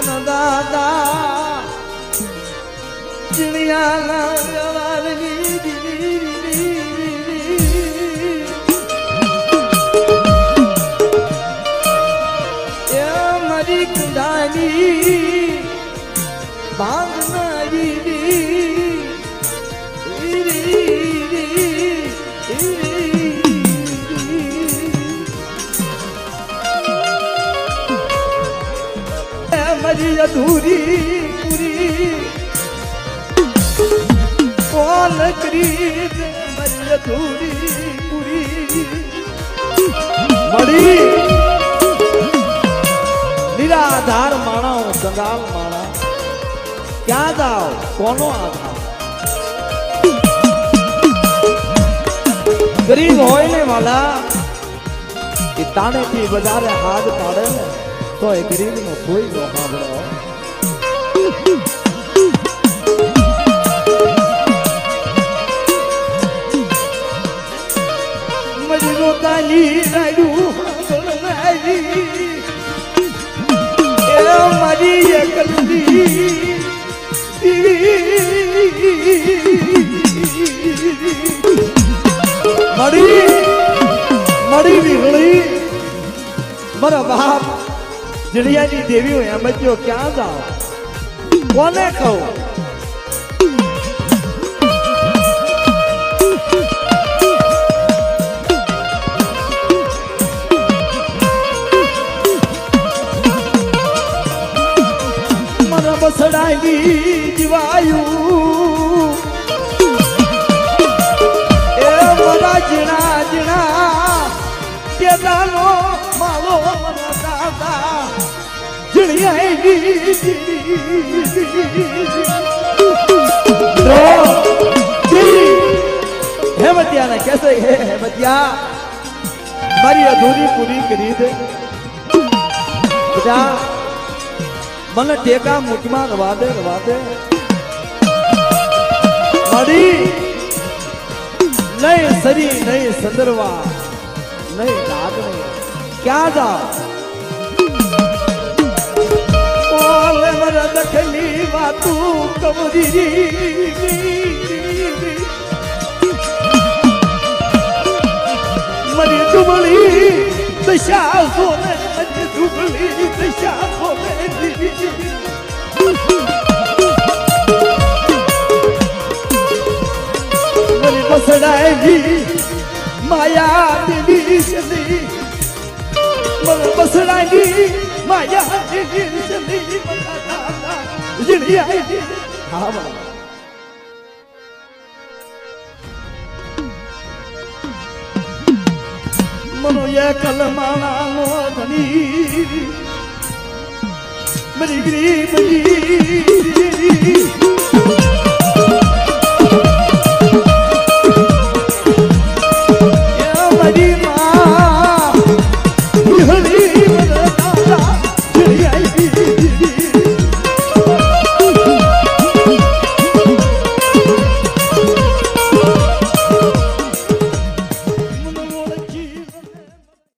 મન દાદા ચિડિયાના જવારની દીદી અધૂરી પૂરી. કોલ કરી મારી અધૂરી, પૂરી. મળી. નિરાધાર માણા હું કંગાલ માણા ક્યાં જાઓ? કોનો આધાર? ગરીબ હોય ને વાલા, એ તાણેથી વધારે હાથ પાડે ને, તો એ ગરીબનો કોઈ નો સાંભળો તાલી રાડું સાંભળનારી એ મારી એકલની મળી મળી વીઘળી મારા બાપ જડિયાની દેવીઓ એમ જ જો ક્યાં જાઓ કોને કહું બસડાની જીવાયું એ મારા જીણા જીણા કેદાનો માવો મારા દાદા હેમતિયા ને કેસે હે હેમતિયા મારી અધૂરી પૂરી કરી દે બધા મને ટેકા મુઠમાં રવા દે રવા દે મળી નહીં સરી નહીં સંદરવા નહીં લાગણી ક્યાં જાઓ ઓલે મરા દખલી વાતું કમરી મરી દુબળી દશા સોને મરી દુબળી દશા બસડાયેલી માયા ચલી મને બસડાયેલી માયા દેવી ચલી મારા દાદા જડિયાયેલી હા બાબા મનો એ કલમાના નો ધણી મારી ગરીબજી